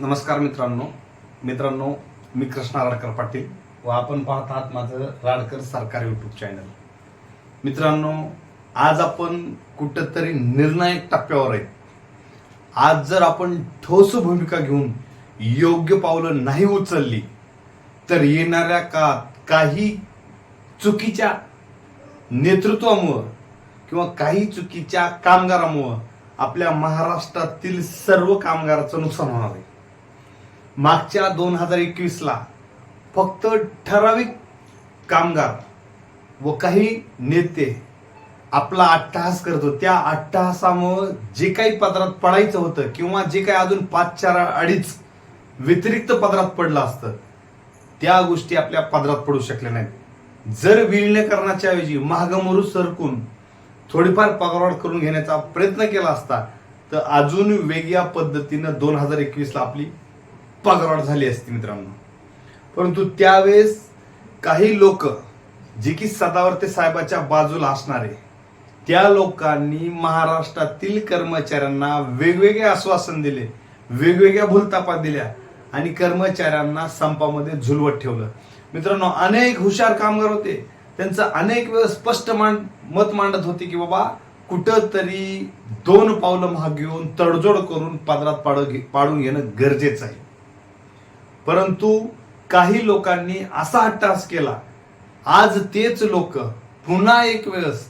नमस्कार मित्रांनो. मित्रांनो मी कृष्णा राडकर पाटील व आपण पाहत आहात माझं राडकर सरकार युट्यूब चॅनल मित्रांनो आज आपण कुठंतरी निर्णायक टप्प्यावर आहे. आज जर आपण ठोस भूमिका घेऊन योग्य पावलं नाही उचलली तर येणाऱ्या काळात काही चुकीच्या नेतृत्वामुळं किंवा काही चुकीच्या कामगारामुळं आपल्या महाराष्ट्रातील सर्व कामगाराचं नुकसान होणार आहे. मागच्या दोन हजार एकवीसला फक्त ठराविक कामगार व काही नेते आपला अट्टहास करतो त्या अट्टहासामुळं जे काही पदरात पडायचं होतं किंवा जे काही अजून पाच चार अडीच व्यतिरिक्त पदरात पडलं असतं त्या गोष्टी आपल्या पदरात पडू शकल्या नाहीत. जर विलिनीकरणाच्या ऐवजी महागमरू सरकून थोडीफार पगारवाढ करून घेण्याचा प्रयत्न केला असता तर अजून वेगळ्या पद्धतीनं दोन हजार एकवीसला आपली पगारवाढ झाली असती मित्रांनो. परंतु त्यावेळेस काही लोक जे की सदावर्ते साहेबाच्या बाजूला असणारे त्या लोकांनी महाराष्ट्रातील कर्मचाऱ्यांना वेगवेगळे आश्वासन दिले वेगवेगळ्या भूलतापा दिल्या आणि कर्मचाऱ्यांना संपामध्ये झुलवत ठेवलं. मित्रांनो अनेक हुशार कामगार होते. त्यांचं अनेक वेळ स्पष्ट मांड मत मांडत होते की बाबा कुठं तरी दोन पावलं महाग घेऊन तडजोड करून पदरात पाड पाडून घेणं गरजेचं आहे. परंतु काही लोकांनी असा अट्टास केला. आज तेच लोक पुन्हा एक वेळेस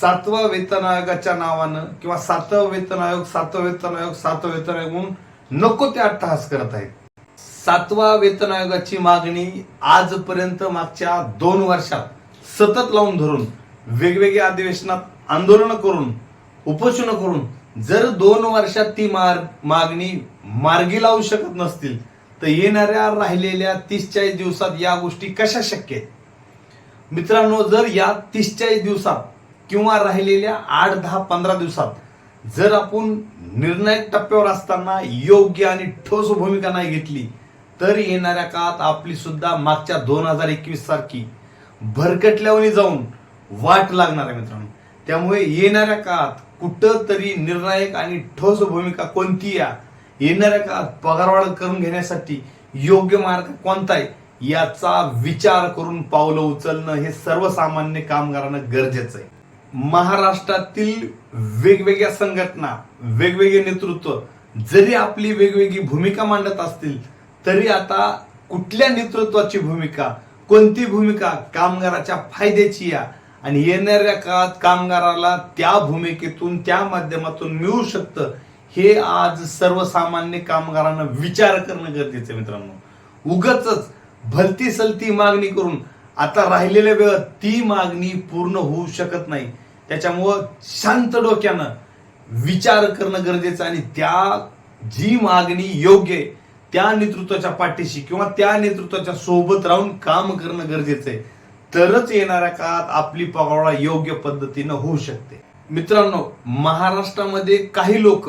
सातवा वेतन आयोगाच्या नावानं किंवा सातवा वेतन आयोग सातवा वेतन आयोग सातवा वेतन आयोग म्हणून नको ते अट्टहास करत आहेत. सातवा वेतन आयोगाची मागणी आजपर्यंत मागच्या दोन वर्षात सतत लावून धरून वेगवेगळ्या अधिवेशनात आंदोलन करून उपोषण करून जर दोन वर्षात ती मार मागणी मार्गी लावू शकत नसतील तर येणाऱ्या राहिलेल्या तीस चाळीस दिवसात या गोष्टी कशा शक्य आहेत? मित्रांनो जर या तीस चाळीस दिवसात किंवा राहिलेल्या आठ दहा पंधरा दिवसात जर आपण निर्णायक टप्प्यावर असताना योग्य आणि ठोस भूमिका नाही घेतली तर येणाऱ्या काळात आपली सुद्धा मागच्या दोन हजार एकवीस सारखी भरकटल्यावनी जाऊन वाट लागणार आहे मित्रांनो. त्यामुळे येणाऱ्या काळात कुठं तरी निर्णायक आणि ठोस भूमिका कोणती या येणाऱ्या काळात पगारवाढ करून घेण्यासाठी योग्य मार्ग कोणता आहे? याचा विचार करून पावलं उचलणं हे सर्वसामान्य कामगारांना गरजेचं आहे. महाराष्ट्रातील वेगवेगळ्या संघटना वेगवेगळे नेतृत्व जरी आपली वेगवेगळी भूमिका मांडत असतील तरी आता कुठल्या नेतृत्वाची भूमिका कोणती भूमिका कामगाराच्या फायद्याची या आणि येणाऱ्या काळात कामगाराला त्या भूमिकेतून त्या माध्यमातून मिळू शकतं हे आज सर्वसामान्य कामगारांना विचार करणं गरजेचं आहे मित्रांनो. उगच भलती सलती मागणी करून आता राहिलेल्या वेळ ती मागणी पूर्ण होऊ शकत नाही. त्याच्यामुळं शांत डोक्यानं विचार करणं गरजेचं आणि त्या जी मागणी योग्य आहे त्या नेतृत्वाच्या पाठीशी किंवा त्या नेतृत्वाच्या सोबत राहून काम करणं गरजेचं आहे. तरच येणाऱ्या काळात आपली पगारवाढ योग्य पद्धतीनं होऊ शकते. मित्रांनो महाराष्ट्रामध्ये काही लोक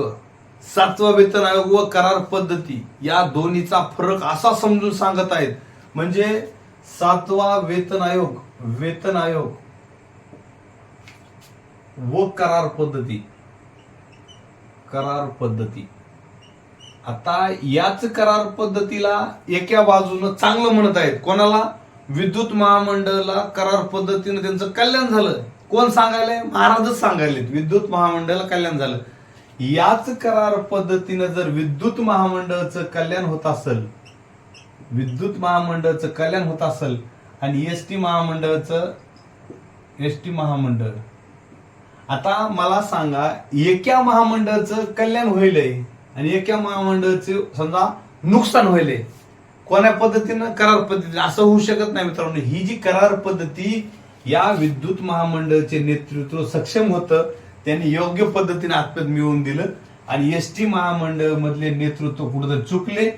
सातवा वेतन आयोग व करार पद्धती या दोन्हीचा फरक असा समजून सांगत आहेत. म्हणजे सातवा वेतन आयोग वेतन आयोग व करार पद्धती. करार पद्धती. आता याच करार पद्धतीला एका बाजूनं चांगलं म्हणत आहेत. कोणाला? विद्युत महामंडळाला करार पद्धतीनं त्यांचं कल्याण झालं. कोण सांगायलंय? महाराजच सांगायलेत. विद्युत महामंडळाला कल्याण झालं. याच करार पद्धतीनं जर विद्युत महामंडळाचं कल्याण होत असेल विद्युत महामंडळाचं कल्याण होत असेल आणि एस टी महामंडळाचं एस टी महामंडळ. आता मला सांगा एका महामंडळाचं कल्याण होईलय आणि एका महामंडळाचं समजा नुकसान होईल कोण्या पद्धतीनं? करार पद्धतीने असं होऊ शकत नाही मित्रांनो. ही जी करार पद्धती या विद्युत महामंडळाचे नेतृत्व सक्षम होतं त्यांनी योग्य पद्धतीने आत्मत मिळवून दिलं आणि एस टी महामंडळ मधले नेतृत्व कुठं चुकले.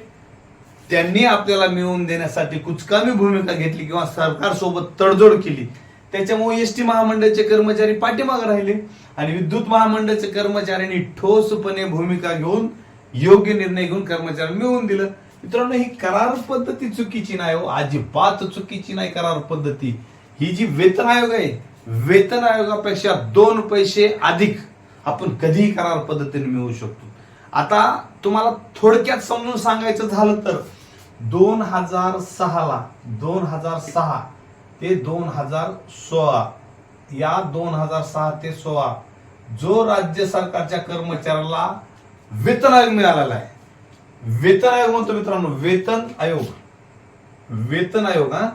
त्यांनी आपल्याला मिळवून देण्यासाठी कुचकामी भूमिका घेतली किंवा सरकार सोबत तडजोड केली. त्याच्यामुळे एस टी महामंडळाचे कर्मचारी पाठीमागे राहिले आणि विद्युत महामंडळाचे कर्मचाऱ्यांनी ठोसपणे भूमिका घेऊन योग्य निर्णय घेऊन कर्मचाऱ्यांना मिळवून दिलं. मित्रांनो ही करार पद्धती चुकीची नाही हो. अजिबात चुकीची नाही करार पद्धती. ही जी वेतन आयोग आहे वेतन आयोगापेक्षा दोन पैसे अधिक आपण कधीही करार पद्धतीने मिळवू शकतो. आता तुम्हाला थोडक्यात समजून सांगायचं झालं तर दोन हजार सहाला दोन हजार सहा ते दोन हजार सोळा या दोन हजार सहा ते सोळा जो राज्य सरकारच्या कर्मचाऱ्याला वेतन आयोग मिळालेला आहे. वेतन आयोग म्हणतो मित्रांनो वेतन आयोग. वेतन आयोग हा?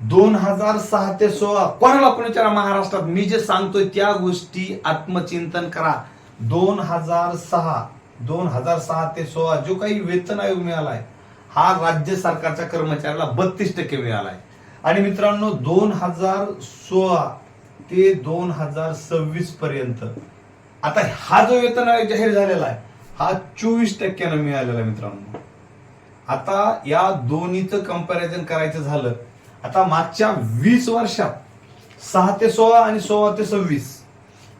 दोन हजार सहा ते सोळा कोणाला पण विचारा महाराष्ट्रात मी जे सांगतोय त्या गोष्टी आत्मचिंतन करा. दोन हजार सहा दोन हजार सहा ते सोळा जो काही वेतन आयोग मिळालाय हा राज्य सरकारच्या कर्मचाऱ्याला बत्तीस टक्के मिळालाय. आणि मित्रांनो दोन हजार सोळा ते दोन हजार सव्वीस पर्यंत आता हा जो वेतन आयोग जाहीर झालेला आहे हा चोवीस टक्क्यानं मिळालेला आहे मित्रांनो. आता या दोन्हीचं कंपॅरिझन करायचं झालं आता मागच्या वीस वर्षात सहा ते सोळा आणि सोळा ते सव्वीस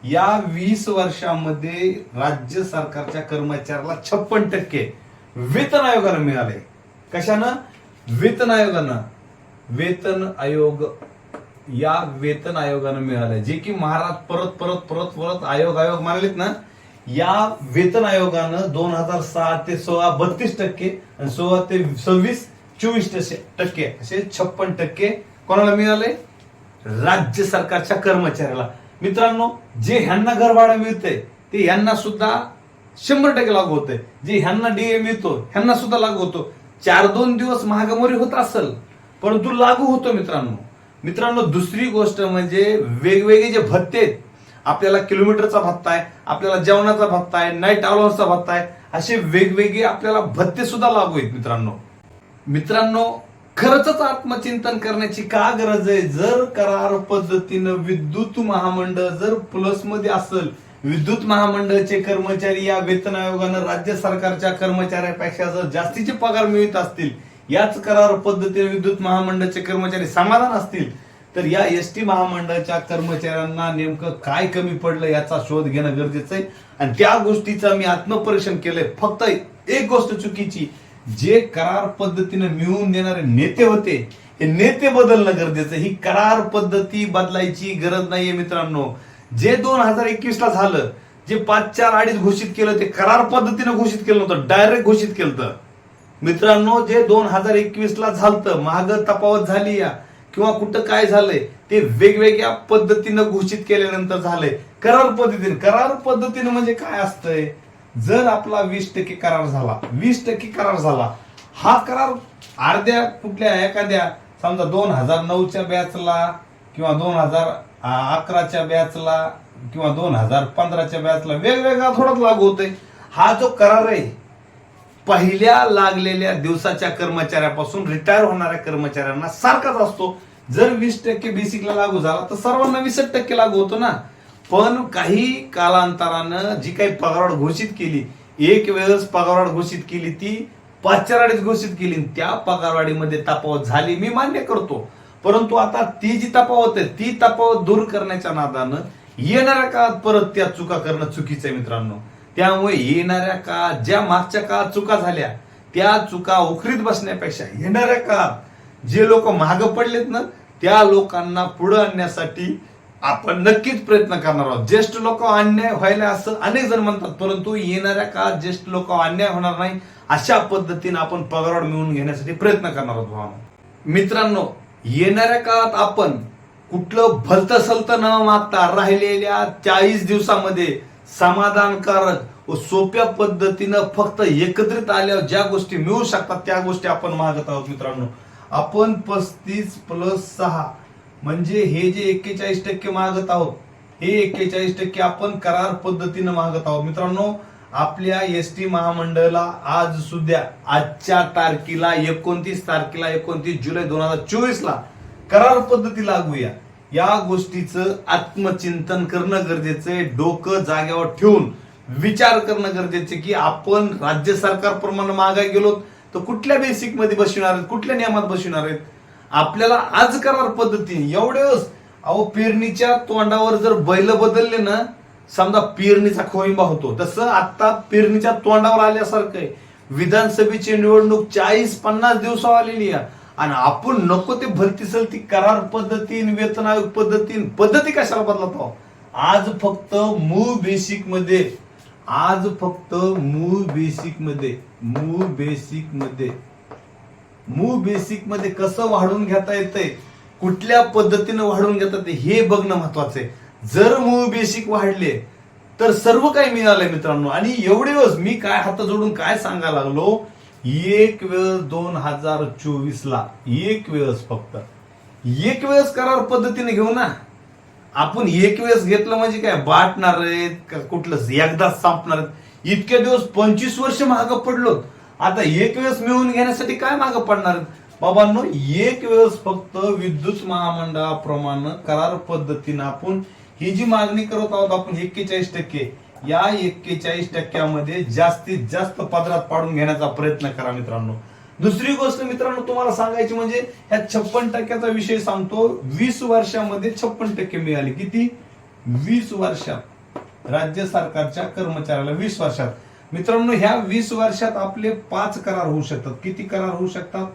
या वीस वर्षामध्ये राज्य सरकारच्या कर्मचाऱ्याला छप्पन टक्के वेतन आयोगानं मिळाले. कशानं? वेतन आयोगानं. वेतन आयोग या वेतन आयोगानं मिळालंय जे की महाराज परत परत परत परत आयोग आयोग मानलेत ना? या वेतन आयोगानं दोन हजार सहा ते सोळा बत्तीस टक्के आणि सोळा ते सव्वीस चोवीस टक्के- टक्के असे छप्पन टक्के कोणाला मिळाले राज्य सरकारच्या कर्मचाऱ्याला. मित्रांनो जे ह्यांना घरभाडा मिळतंय ते ह्यांना सुद्धा शंभर टक्के लागू होतंय. जे ह्यांना डीए मिळतो ह्यांना सुद्धा लागू होतो. चार दोन दिवस महागामोरी होत असेल परंतु लागू होतो मित्रांनो. मित्रांनो दुसरी गोष्ट म्हणजे वेगवेगळे जे भत्ते आहेत आपल्याला किलोमीटरचा भत्ता आहे आपल्याला जेवणाचा भत्ता आहे नाईट अलाउन्सचा भत्ता आहे असे वेगवेगळे आपल्याला भत्ते सुद्धा लागू आहेत मित्रांनो. मित्रांनो खरंच आत्मचिंतन करण्याची का गरज आहे? जर करार पद्धतीनं विद्युत महामंडळ जर प्लसमध्ये असेल विद्युत महामंडळाचे कर्मचारी या वेतन आयोगानं राज्य सरकारच्या कर्मचाऱ्यापेक्षा जर जास्तीचे पगार मिळत असतील याच करार पद्धतीने विद्युत महामंडळाचे कर्मचारी समाधान असतील तर या एस टी महामंडळाच्या कर्मचाऱ्यांना नेमकं काय कमी पडलं याचा शोध घेणं गरजेचं आहे. आणि त्या गोष्टीचं मी आत्मपरीक्षण केलंय. फक्त एक गोष्ट चुकीची जे करार पद्धतीने मिळवून देणारे नेते होते हे नेते बदलणं गरजेचं ही करार पद्धती बदलायची गरज नाहीये मित्रांनो. जे दोन हजार एकवीस ला झालं जे पाच चार अडीच घोषित केलं ते करार पद्धतीने घोषित केलं नव्हतं डायरेक्ट घोषित केलं मित्रांनो जे दोन हजार एकवीस ला झालतं महाग तफावत झाली या किंवा कुठं काय झालंय ते वेगवेगळ्या पद्धतीनं घोषित केल्यानंतर झालंय. करार पद्धतीने करार पद्धतीने म्हणजे काय असतंय? जर आपला वीस टक्के करार झाला वीस टक्के करार झाला हा करार अर्ध्या कुठल्या एखाद्या समजा दोन हजार नऊच्या बॅचला किंवा दोन हजार अकराच्या बॅचला किंवा दोन हजार पंधराच्या बॅचला वेगवेगळा थोडाच लागू होतोय. हा जो करार आहे पहिल्या लागलेल्या दिवसाच्या कर्मचाऱ्यापासून रिटायर होणाऱ्या कर्मचाऱ्यांना सारखाच असतो. जर वीस टक्के बेसिकला लागू झाला तर सर्वांना वीस टक्के लागू होतो ना. पण काही कालांतरानं जी काही पगारवाढ घोषित केली एक वेळेस पगारवाढ घोषित केली ती पाच घोषित केली त्या पगारवाढीमध्ये तफावत झाली मी मान्य करतो. परंतु आता ती जी तफावत आहे ती तफावत दूर करण्याच्या नादानं येणाऱ्या काळात परत त्या चुका करणं चुकीचं आहे मित्रांनो. त्यामुळे येणाऱ्या काळात ज्या मागच्या काळात चुका झाल्या त्या चुका उखरीत बसण्यापेक्षा येणाऱ्या काळात जे लोक माग पडलेत ना त्या लोकांना पुढे आणण्यासाठी आपण नक्कीच प्रयत्न करणार आहोत. ज्येष्ठ लोक अन्याय व्हायला असं अनेक जण म्हणतात परंतु येणाऱ्या काळात ज्येष्ठ लोक अन्याय होणार नाही अशा पद्धतीने आपण पगारवाढ मिळवून घेण्यासाठी प्रयत्न करणार आहोत भावानो. मित्रांनो येणाऱ्या काळात आपण कुठलं भलत सलत न मागता राहिलेल्या चाळीस दिवसामध्ये समाधानकारक व सोप्या पद्धतीनं फक्त एकत्रित आल्यावर ज्या गोष्टी मिळू शकतात त्या गोष्टी आपण मागत आहोत मित्रांनो. आपण पस्तीस प्लस सहा म्हणजे हे जे एक्केचाळीस टक्के मागत आहोत हे एक्केचाळीस टक्के आपण करार पद्धतीनं मागत आहोत. मित्रांनो आपल्या एस टी महामंडळाला आज सुद्धा आजच्या तारखेला एकोणतीस तारखेला एकोणतीस जुलै दोन हजार चोवीस ला करार पद्धती लागूया. या गोष्टीचं आत्मचिंतन करणं गरजेचं आहे. डोकं जाग्यावर ठेवून विचार करणं गरजेचं की आपण राज्य सरकारप्रमाणे मागाय गेलो तर कुठल्या बेसिकमध्ये बसविणार आहेत कुठल्या नियमात बसविणार आहेत? आपल्याला आज करार पद्धतीने. एवढेच. अहो पेरणीच्या तोंडावर जर बैल बदलले ना समजा पेरणीचा खोईंबा होतो तसं आता पेरणीच्या तोंडावर आल्यासारखं आहे. विधानसभेची निवडणूक चाळीस पन्नास दिवसावर आलेली आहे. आणि आपण नको ते भरती ती करार पद्धतीन वेतन आयोग पद्धतीन. पद्धती कशाला बदलत आज फक्त मूळ बेसिकमध्ये आज फक्त मूळ बेसिकमध्ये मूळ बेसिकमध्ये मूळ बेसिकमध्ये कसं वाढून घेता येतंय कुठल्या पद्धतीनं वाढून घेता येते हे बघणं महत्वाचं आहे. जर मूळ बेसिक वाढले तर सर्व काही मिळालंय मित्रांनो. आणि एवढे वेळेस मी काय हात जोडून काय सांगायला लागलो? एक वेळेस दोन हजार चोवीस ला एक वेळेस फक्त. एक वेळेस करार पद्धतीने घेऊ ना. आपण एक वेळेस घेतलं म्हणजे काय? बाटणार आहेत का कुठलं एकदाच संपणार आहेत. इतके दिवस पंचवीस वर्ष महाग पडलो आता एक वेळेस मिळवून घेण्यासाठी काय मागं पडणार? बाबांनो एक वेळेस फक्त विद्युत महामंडळाप्रमाणे करार पद्धतीनं आपण ही जी मागणी करत आहोत आपण एक्केचाळीस टक्के या एक्केचाळीस टक्क्यामध्ये जास्तीत जास्त पदरात पाडून घेण्याचा प्रयत्न करा मित्रांनो. दुसरी गोष्ट मित्रांनो तुम्हाला सांगायची म्हणजे ह्या छप्पन टक्क्याचा विषय सांगतो वीस वर्षामध्ये छप्पन टक्के मिळाले. किती? वीस वर्षात. राज्य सरकारच्या कर्मचाऱ्याला वीस वर्षात. मित्रांनो ह्या वीस वर्षात आपले पाच करार होऊ शकतात. किती करार होऊ शकतात?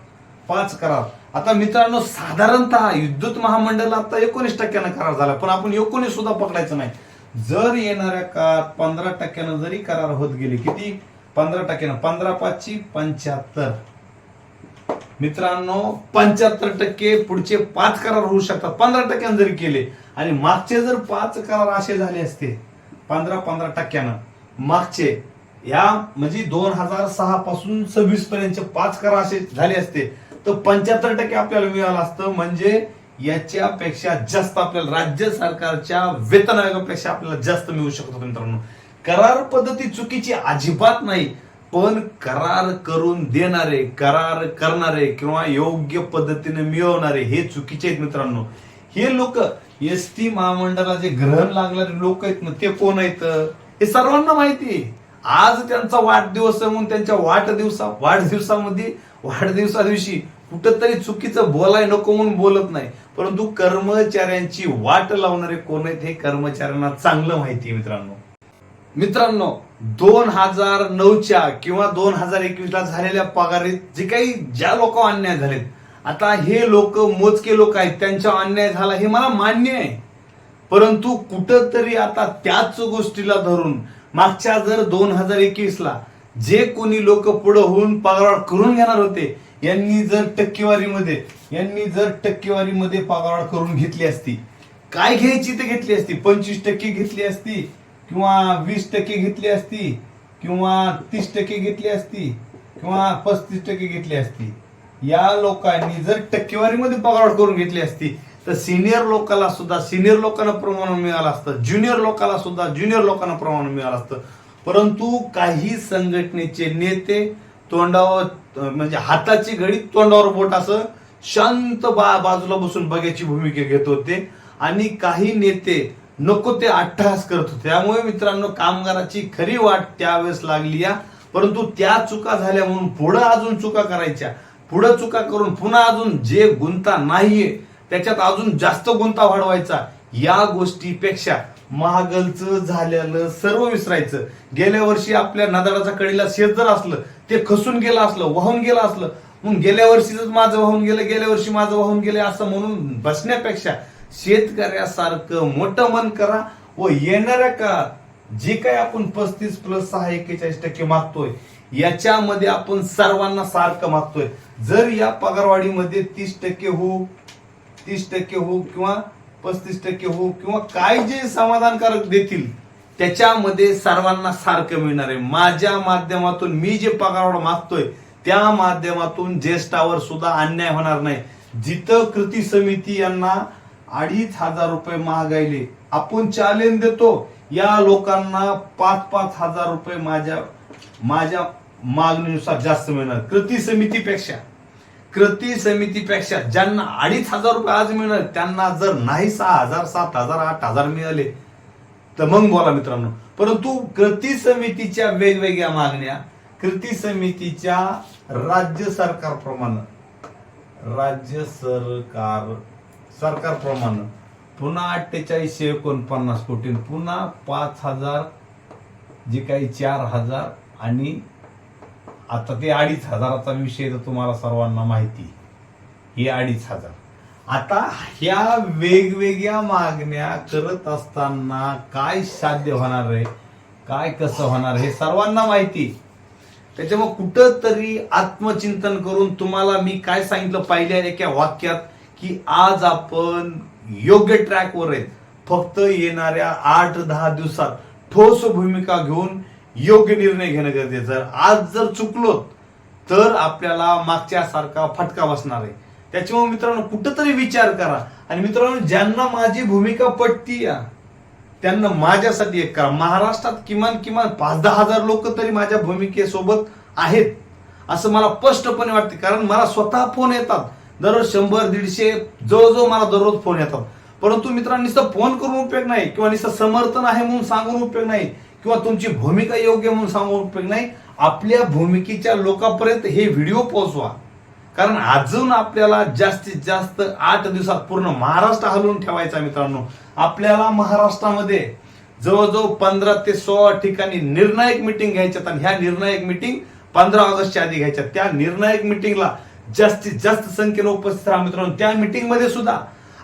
पाच करार. आता मित्रांनो साधारणतः विद्युत महामंडळ आता एकोणीस टक्क्यानं करार झाला पण आपण एकोणीस सुद्धा पकडायचं नाही. जर येणाऱ्या काळात पंधरा टक्क्यानं जरी करार होत गेले किती? पंधरा टक्क्यानं. पंधरा पाचची पंच्याहत्तर. मित्रांनो पंच्याहत्तर टक्के पुढचे पाच करार होऊ शकतात. पंधरा टक्क्यानं जरी केले आणि मागचे जर पाच करार असे झाले असते पंधरा पंधरा टक्क्यानं मागचे या म्हणजे दोन हजार सहा पासून सव्वीस पर्यंतचे पाच करार असे झाले असते. तर पंच्याहत्तर टक्के आपल्याला मिळालं असतं. म्हणजे याच्यापेक्षा जास्त आपल्याला राज्य सरकारच्या वेतन आयोगापेक्षा आपल्याला जास्त मिळू शकत मित्रांनो. करार पद्धती चुकीची अजिबात नाही. पण करार करून देणारे करार करणारे किंवा योग्य पद्धतीने मिळवणारे हे चुकीचे आहेत मित्रांनो. हे लोक एस टी महामंडळाचे ग्रहण लागणारे लोक आहेत ना ते कोण आहेत? हे सर्वांना माहिती आहे. आज त्यांचा वाढदिवस आहे म्हणून त्यांच्या वाढदिवसा वाढदिवसामध्ये वाढदिवसा दिवशी कुठंतरी चुकीचं बोलाय नको म्हणून बोलत नाही. परंतु कर्मचाऱ्यांची वाट लावणारे कोण आहेत हे कर्मचाऱ्यांना चांगलं माहिती आहे मित्रांनो. मित्रांनो दोन हजार नऊच्या किंवा दोन हजार एकवीस ला झालेल्या पगारीत जे काही ज्या लोक अन्याय झालेत आता हे लोक मोजके लोक आहेत त्यांच्या अन्याय झाला हे मला मान्य आहे. परंतु कुठंतरी आता त्याच गोष्टीला धरून मागच्या जर दोन हजार एकवीस ला जे कोणी लोक पुढे होऊन पगारवाढ करून घेणार होते यांनी जर टक्केवारीमध्ये यांनी जर टक्केवारीमध्ये पगारवाढ करून घेतली असती काय घ्यायची ते घेतली असती? पंचवीस टक्के घेतली असती किंवा वीस टक्के घेतली असती किंवा तीस टक्के घेतली असती किंवा पस्तीस टक्के घेतली असती या लोकांनी जर टक्केवारीमध्ये पगारवाढ करून घेतली असती तर सिनियर लोकांना सुद्धा सिनियर लोकांना प्रमाण मिळालं असतं. ज्युनियर लोकांना सुद्धा ज्युनियर लोकांना प्रमाण मिळालं असतं. परंतु काही संघटनेचे नेते तोंडावर म्हणजे हाताची घडी तोंडावर बोट असं शांत बा बाजूला बसून बघायची भूमिका घेत होते. आणि काही नेते नको ते अट्टहास करत होते. त्यामुळे मित्रांनो कामगाराची खरी वाट त्यावेळेस लागली या. परंतु त्या चुका झाल्या म्हणून पुढं अजून चुका करायच्या. पुढं चुका करून पुन्हा अजून जे गुंता नाहीये त्याच्यात अजून जास्त गुंता वाढवायचा. या गोष्टीपेक्षा महागलच झालेलं सर्व विसरायचं. गेल्या वर्षी आपल्या नदाडाच्या कडीला शेत जर असलं ते खसून गेलं असलं वाहून गेलं असलं मग गेल्या वर्षीच माझं वाहून गेलं गेल्या वर्षी माझं वाहून गेलं असं म्हणून बसण्यापेक्षा शेतकऱ्यासारखं मोठं मन करा व येणाऱ्या काळात जे काही आपण पस्तीस प्लस सहा एक्केचाळीस टक्के मागतोय याच्यामध्ये आपण सर्वांना सारखं मागतोय. जर या पगारवाढीमध्ये तीस टक्के होऊ तीस टक्के होऊ किंवा पस्तीस टक्के होऊ किंवा काय जे समाधानकारक देतील त्याच्यामध्ये सर्वांना सारखं मिळणार आहे. माझ्या माध्यमातून मी जे पगारवाढ मागतोय त्या माध्यमातून ज्येष्ठावर सुद्धा अन्याय होणार नाही. जिथं कृती समिती यांना अडीच हजार रुपये महागाईले आपण चॅलेंज देतो. या लोकांना पाच पाच हजार रुपये माझ्या माझ्या मागणीनुसार जास्त मिळणार. कृती समितीपेक्षा. कृती समितीपेक्षा ज्यांना अडीच हजार रुपये आज मिळणार त्यांना जर नाही सहा हजार सात हजार आठ हजार मिळाले तर मग बोला मित्रांनो. परंतु कृती समितीच्या वेगवेगळ्या मागण्या कृती समितीच्या राज्य सरकारप्रमाणे राज्य सरकार सरकारप्रमाणे पुन्हा अठ्ठेचाळीसशे एकोणपन्नास कोटी पुन्हा पाच हजार जे काही चार हजार आणि आता ते अडीच हजाराचा विषय तर तुम्हाला सर्वांना माहिती हे अडीच हजार. आता ह्या वेगवेगळ्या मागण्या करत असताना काय साध्य होणार आहे? काय कसं होणार हे सर्वांना माहिती त्याच्यामुळे कुठंतरी आत्मचिंतन करून तुम्हाला मी काय सांगितलं पाहिजे एका वाक्यात की आज आपण योग्य ट्रॅकवर आहेत. फक्त येणाऱ्या आठ दहा दिवसात ठोस भूमिका घेऊन योग्य निर्णय घेणं गरजेचं आहे. आज जर चुकलो तर आपल्याला मागच्या सारखा फटका बसणार आहे. त्याच्यामुळे मित्रांनो कुठंतरी विचार करा. आणि मित्रांनो ज्यांना माझी भूमिका पटती त्यांना माझ्यासाठी एक करा. महाराष्ट्रात किमान किमान पाच दहा हजार लोक तरी माझ्या भूमिकेसोबत आहेत असं मला स्पष्टपणे वाटते. कारण मला स्वतः फोन येतात. दररोज शंभर दीडशे जवळजवळ मला दररोज फोन येतात. परंतु मित्रांनो नुसतं फोन करून उपयोग नाही किंवा नुसतं समर्थन आहे म्हणून सांगून उपयोग नाही. किंवा तुमची भूमिका योग्य म्हणून सांगून उपयोग नाही. आपल्या भूमिकेच्या लोकांपर्यंत हे व्हिडिओ पोहोचवा. कारण अजून आपल्याला जास्तीत जास्त आठ दिवसात पूर्ण महाराष्ट्र हलवून ठेवायचा मित्रांनो. आपल्याला महाराष्ट्रामध्ये जवळजवळ पंधरा ते सोळा ठिकाणी निर्णायक मिटिंग घ्यायच्यात आणि ह्या निर्णायक मिटिंग पंधरा ऑगस्टच्या आधी घ्यायच्या त्या निर्णायक मिटिंगला जास्तीत जास्त संख्येनं उपस्थित राहा मित्रांनो. त्या मिटिंगमध्ये सुद्धा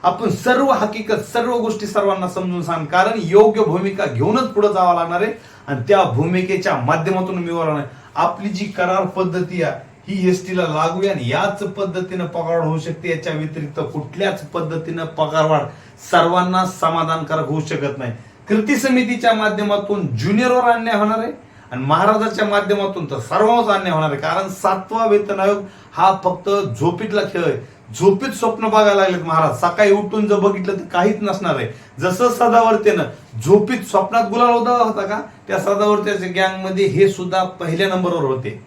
आपण सर्व हकीकत सर्व गोष्टी सर्वांना समजून सांग. कारण योग्य भूमिका घेऊनच पुढे जावं लागणार आहे. आणि त्या भूमिकेच्या माध्यमातून मिळवणार आहे. आपली जी करार पद्धती आहे ही एस टीला लागू आहे आणि याच पद्धतीनं पगारवाढ होऊ शकते. याच्या व्यतिरिक्त कुठल्याच पद्धतीनं पगारवाढ सर्वांना समाधानकारक होऊ शकत नाही. कृती समितीच्या माध्यमातून ज्युनियरवर अन्याय होणार आहे आणि महाराजाच्या माध्यमातून तर सर्वांच अन्याय होणार आहे. कारण सातवा वेतन आयोग हा फक्त झोपीतला खेळ आहे. झोपीत स्वप्न बघायला लागलेत महाराज. सकाळी उठून जर बघितलं तर काहीच नसणार आहे. जसं सदावर्तेनं झोपीत स्वप्नात गुलाल होता होता का? त्या सदावर्त्याच्या गँगमध्ये हे सुद्धा पहिल्या नंबरवर होते.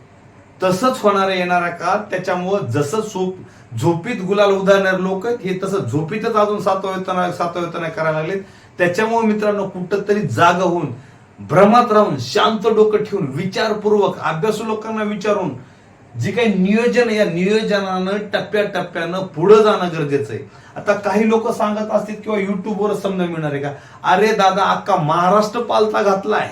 तसंच होणार येणारा का त्याच्यामुळं जसं सोप झोपीत गुलाल उदाहरणार लोक हे तसं झोपीतच अजून सातवा वेतन करायला लागलेत. त्याच्यामुळे मित्रांनो कुठंतरी जाग होऊन भ्रमात राहून शांत डोकं ठेवून विचारपूर्वक अभ्यासू लोकांना विचारून जे काही नियोजन या नियोजनानं टप्प्याटप्प्यानं पुढे जाणं गरजेचं आहे. आता काही लोक सांगत असतील किंवा युट्यूबवर समजा मिळणार आहे का? अरे दादा अख्खा महाराष्ट्र पालता घातलाय.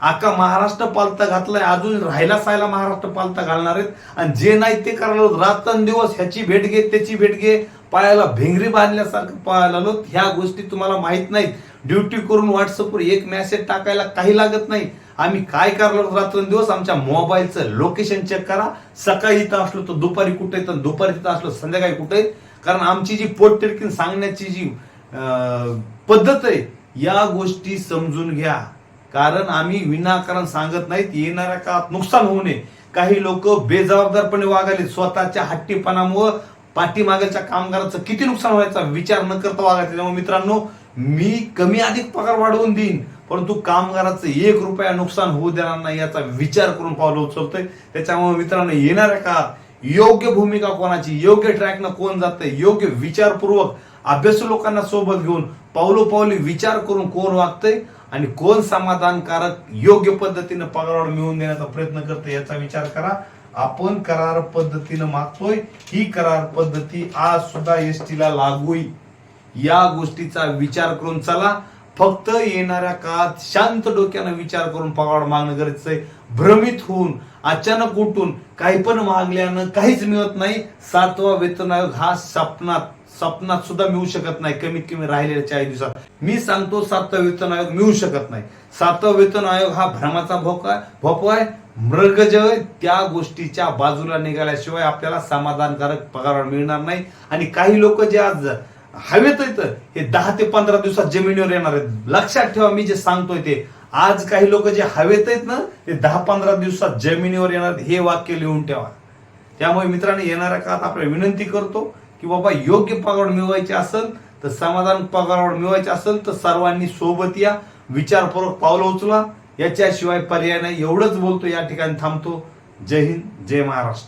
अख्खा महाराष्ट्र पालता घातलाय. अजून राहायला सायला महाराष्ट्र पालता घालणार आहेत. आणि जे नाही ते करायला रात्रंदिवस ह्याची भेट घे त्याची भेट घे. पायाला भेंगरी बांधल्यासारखं पाहायला आलो ह्या गोष्टी तुम्हाला माहीत नाहीत. ड्युटी करून व्हॉट्सअपवर एक मेसेज टाकायला काही लागत नाही. आम्ही काय करलो रात्रंदिवस आमच्या मोबाईलचं लोकेशन चेक करा. सकाळी इथं असलो तर दुपारी कुठे तर दुपारी तिथं असलो संध्याकाळी कुठे? कारण आमची जी पोटतिडकीन सांगण्याची जी पद्धत आहे या गोष्टी समजून घ्या. कारण आम्ही विनाकारण सांगत नाहीत येणाऱ्या काळात नुकसान होऊ नये. काही लोक बेजबाबदारपणे वागायले स्वतःच्या हट्टीपणामुळं पाठीमागेच्या कामगाराचं किती नुकसान व्हायचा विचार न करता वागायचं. त्यामुळे मित्रांनो मी कमी अधिक पगार वाढवून देईन. परंतु कामगाराचं एक रुपया नुकसान होऊ देणार नाही याचा विचार करून पावलं उचलतोय. त्याच्यामुळे मित्रांनो येणाऱ्या काळात योग्य भूमिका कोणाची? योग्य ट्रॅकनं कोण जातंय? योग्य विचारपूर्वक अभ्यासू लोकांना सोबत घेऊन पावलोपावली विचार करून कोण वागतंय आणि कोण समाधानकारक योग्य पद्धतीनं पगारावर मिळवून देण्याचा प्रयत्न करतोय याचा विचार करा. आपण करार पद्धतीनं मागतोय. ही करार पद्धती आज सुद्धा एस टीला लागू या गोष्टीचा विचार करून चला. फक्त येणाऱ्या काळात शांत डोक्यानं विचार करून पगार मागणं गरजेचं आहे भ्रमित होऊन अचानक उठून काही पण मागल्यानं काहीच मिळत नाही. सातवा वेतन आयोग हा सपनात सपनात सुद्धा मिळू शकत नाही. कमीत कमी राहिलेल्या चाळीस दिवसात. मी सांगतो सातवा वेतन आयोग मिळू शकत नाही. सातवा वेतन आयोग हा भ्रमाचा भोका भोपो आहे. मृगजय त्या गोष्टीच्या बाजूला निघाल्याशिवाय आपल्याला समाधानकारक पगार मिळणार नाही. आणि काही लोक जे आज हवेत आहेत. हे दहा ते पंधरा दिवसात जमिनीवर येणार आहेत. लक्षात ठेवा मी जे सांगतोय ते. आज काही लोक जे हवेत आहेत ना ते दहा पंधरा दिवसात जमिनीवर येणार हे वाक्य लिहून ठेवा. त्यामुळे मित्रांनो येणाऱ्या काळात आपल्याला विनंती करतो की बाबा योग्य पगार मिळवायची असेल तर समाधान पगारावर मिळवायचे असेल तर सर्वांनी सोबत या. विचारपूर्वक पावलं उचला. याच्याशिवाय पर्याय नाही. एवढंच बोलतो. या ठिकाणी थांबतो. जय हिंद जय महाराष्ट्र.